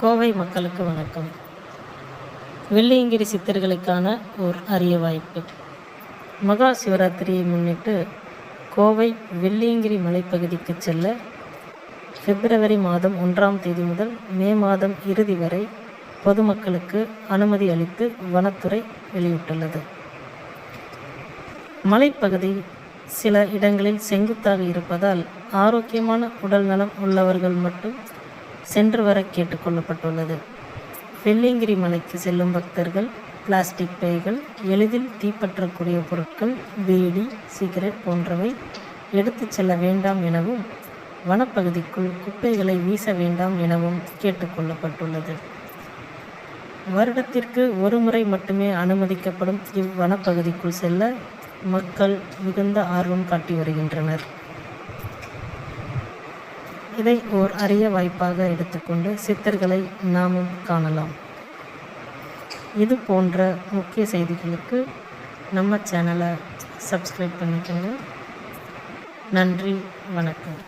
கோவை மக்களுக்கு வணக்கம். வெள்ளியங்கிரி சித்தர்களுக்கான ஓர் அரிய வாய்ப்பு. மகா சிவராத்திரியை முன்னிட்டு கோவை வெள்ளியங்கிரி மலைப்பகுதிக்கு செல்ல பிப்ரவரி மாதம் ஒன்றாம் தேதி முதல் மே மாதம் இறுதி வரை பொதுமக்களுக்கு அனுமதி அளித்து வனத்துறை வெளியிட்டுள்ளது. மலைப்பகுதி சில இடங்களில் செங்குத்தாக இருப்பதால் ஆரோக்கியமான உடல் நலம் உள்ளவர்கள் மட்டும் சென்று வர கேட்டுக்கொள்ளப்பட்டுள்ளது. வெள்ளியங்கிரி மலைக்கு செல்லும் பக்தர்கள் பிளாஸ்டிக் பைகள் எளிதில் தீப்பற்றக்கூடிய பொருட்கள் பீடி சிகரெட் போன்றவை எடுத்துச் செல்ல வேண்டாம் எனவும் வனப்பகுதிக்குள் குப்பைகளை வீச வேண்டாம் எனவும் கேட்டுக்கொள்ளப்பட்டுள்ளது. வருடத்திற்கு ஒரு முறை மட்டுமே அனுமதிக்கப்படும் இவ்வனப்பகுதிக்குள் செல்ல மக்கள் மிகுந்த ஆர்வம் காட்டி வருகின்றனர். இதை ஓர் அரிய வாய்ப்பாக எடுத்துக்கொண்டு சித்தர்களை நாமும் காணலாம். இது போன்ற முக்கிய செய்திகளுக்கு நம்ம சேனலை சப்ஸ்கிரைப் பண்ணிக்கோங்க. நன்றி வணக்கம்.